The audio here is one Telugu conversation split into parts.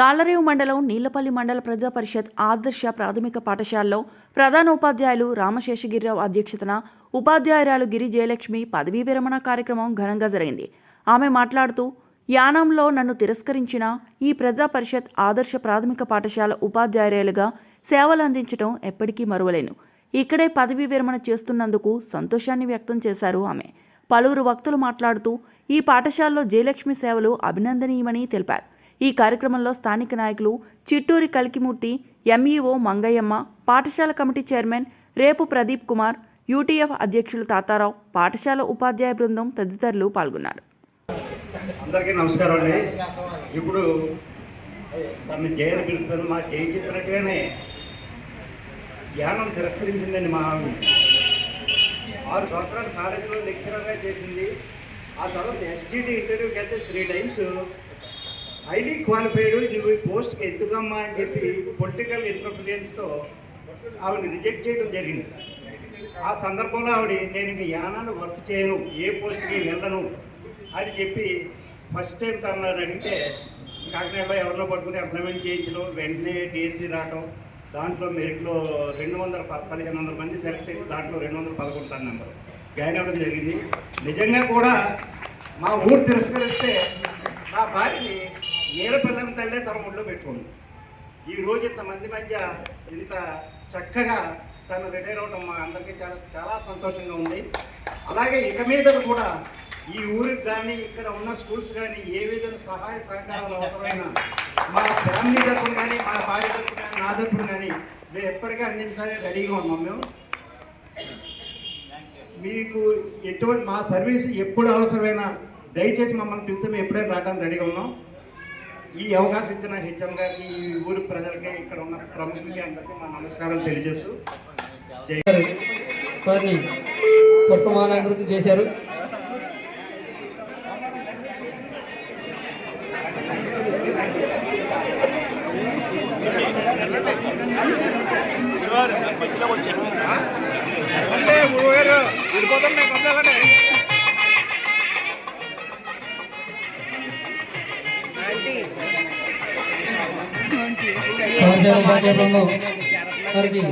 తాళ్ళరేవు మండలం నీలపల్లి మండల ప్రజా పరిషత్ ఆదర్శ ప్రాథమిక పాఠశాలలో ప్రధానోపాధ్యాయులు రామశేషగిరిరావు అధ్యక్షతన ఉపాధ్యాయురాలు గిరి జయలక్ష్మి పదవీ విరమణ కార్యక్రమం ఘనంగా జరిగింది. ఆమె మాట్లాడుతూ యానంలో నన్ను తిరస్కరించిన ఈ ప్రజా పరిషత్ ఆదర్శ ప్రాథమిక పాఠశాల ఉపాధ్యాయురాలుగా సేవలు అందించడం ఎప్పటికీ మరువలేను. ఇక్కడే పదవీ విరమణ చేస్తున్నందుకు సంతోషాన్ని వ్యక్తం చేశారు ఆమె. పలువురు వక్తులు మాట్లాడుతూ ఈ పాఠశాలలో జయలక్ష్మి సేవలు అభినందనీయమని తెలిపారు. ఈ కార్యక్రమంలో స్థానిక నాయకులు చిట్టూరి కలికిమూర్తి ఎంఈఓ మంగయ్యమ్మ పాఠశాల కమిటీ చైర్మన్ రేపు ప్రదీప్ కుమార్ యూటీఎఫ్ అధ్యక్షులు తాతారావు పాఠశాల ఉపాధ్యాయ బృందం తదితరులు పాల్గొన్నారు. అందరికీ నమస్కారం అండి. ఇప్పుడు తను జైలు పిలుస్తుంది మా చేయి చెప్పినట్టుగానే ధ్యానం తిరస్కరించిందండి మా ఆవిడ. ఆరు సంవత్సరాలు కాలేజీలో లెక్చరర్గా చేసింది. ఆ తర్వాత ఎస్టీడీ ఇంటర్వ్యూకి వెళ్తే త్రీ టైమ్స్ హైలీ క్వాలిఫైడ్ నువ్వు ఈ పోస్ట్కి ఎందుకమ్మా అని చెప్పి పొలిటికల్ ఇంటర్ఫిరెన్స్తో ఆవిడ రిజెక్ట్ చేయడం జరిగింది. ఆ సందర్భంలో ఆవిడ నేను ఇంక యానాన్ని వర్క్ చేయను ఏ పోస్ట్కి వెళ్ళను అని చెప్పి ఫస్ట్ టైం తను అడిగితే కాకినాడలో ఎవరినో పట్టుకుని అప్లైమెంట్ చేయించడం వెంటనే టీఎస్సీ రావటం దాంట్లో మెరిట్లో రెండు వందల ప- పదిహేను వందల మంది సెలెక్ట్ అయ్యి దాంట్లో రెండు వందల పదకొండు టన్ నెంబర్ జాయిన్ అవ్వడం జరిగింది. నిజంగా కూడా మా ఊరు తిరస్కరిస్తే నా భార్యని ఏర పిల్లని తల్లే తన ఒళ్ళో పెట్టుకుంది. ఈ రోజు ఇంతమంది మధ్య ఇంత చక్కగా తను రిటైర్ అవడం మా అందరికీ చాలా చాలా సంతోషంగా ఉంది. అలాగే ఇక మీద కూడా ఈ ఊరికి కానీ ఇక్కడ ఉన్న స్కూల్స్ కానీ ఏ విధంగా సహాయ సహకారాలు అవసరమైన మా ఫ్యామిలీ తరపున కానీ మా భార్య తరఫున కానీ నా తరపున కానీ మేము ఎప్పటికీ అందించడానికి రెడీగా ఉన్నాం మేము. మీకు ఎటువంటి మా సర్వీస్ ఎప్పుడు అవసరమైనా దయచేసి మమ్మల్ని పిలిస్తే మేము ఎప్పుడైనా రావడానికి రెడీగా ఉన్నాం. ఈ అవకాశం ఇచ్చిన హెచ్ఎం గారికి ఈ ఊరి ప్రజలకి ఇక్కడ ఉన్న ప్రముఖులకి అందరికీ మా నమస్కారాలు తెలియజేస్తూ వారిని పుష్పమానాభివృద్ధి చేశారు. పాఠశాల ఉపాధ్యాయ బృందం వారికి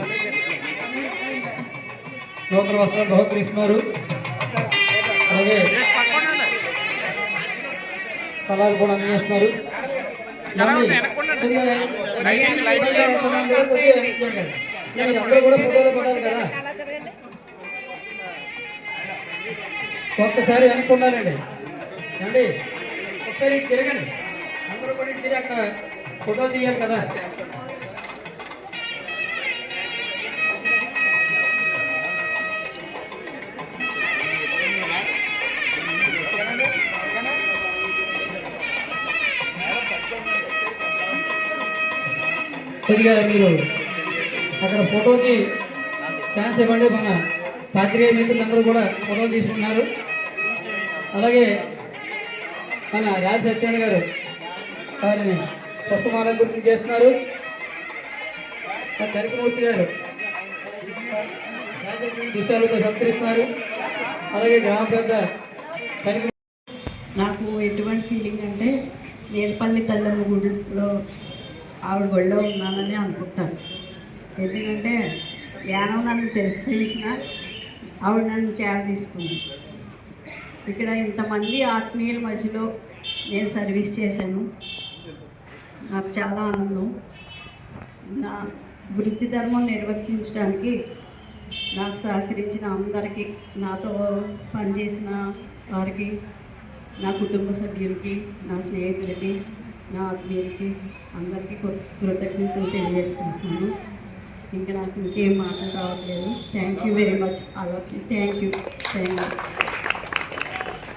నూతన వస్త్రాలు బహుకరిస్తున్నారు అలాగే స్థలాలు కూడా అందజేస్తున్నారు కొద్దిగా అందరూ కూడా ఫోటోలో పడాలి కదా ఒక్కసారి వెనక్కి ఉండాలండి అండి ఒకసారి తిరగండి. అందరూ కూడా తిరిగి అక్కడ ఫోటో తీయాలి కదా. కొద్దిగా మీరు అక్కడ ఫోటోకి ఛాన్స్ ఇవ్వండి. మన పాత్రికేయ మిత్రులందరూ కూడా ఫోటోలు తీసుకున్నారు. అలాగే మన రాజ సత్యనారాయణ గారు వారిని పుష్పమాల గురించి చేస్తున్నారు కరికమూర్తి గారు రాజకీయ సత్కరిస్తున్నారు అలాగే గ్రామ పెద్ద కరిక నాకు ఎటువంటి ఫీలింగ్ అంటే నేర్పల్లి తల్లమ్మ గుడిలో ఆవిడ గుడిలో ఉన్నానని అనుకుంటాను. ఎందుకంటే జ్ఞానం నన్ను తిరస్కరించిన ఆవిడ నన్ను చేర తీసుకుంది. ఇక్కడ ఇంతమంది ఆత్మీయుల మధ్యలో నేను సర్వీస్ చేశాను. నాకు చాలా ఆనందం. నా వృత్తి ధర్మం నిర్వర్తించడానికి నాకు సహకరించిన అందరికీ నాతో పనిచేసిన వారికి నా కుటుంబ సభ్యులకి నా స్నేహితులకి నా ఆత్మీయులకి అందరికీ కృతజ్ఞతలు తెలియజేసుకుంటున్నాను ఇంకా నాకు ఇంకేం మాటలు రావట్లేదు. థ్యాంక్ యూ వెరీ మచ్ అలా థ్యాంక్ యూ థ్యాంక్ యూ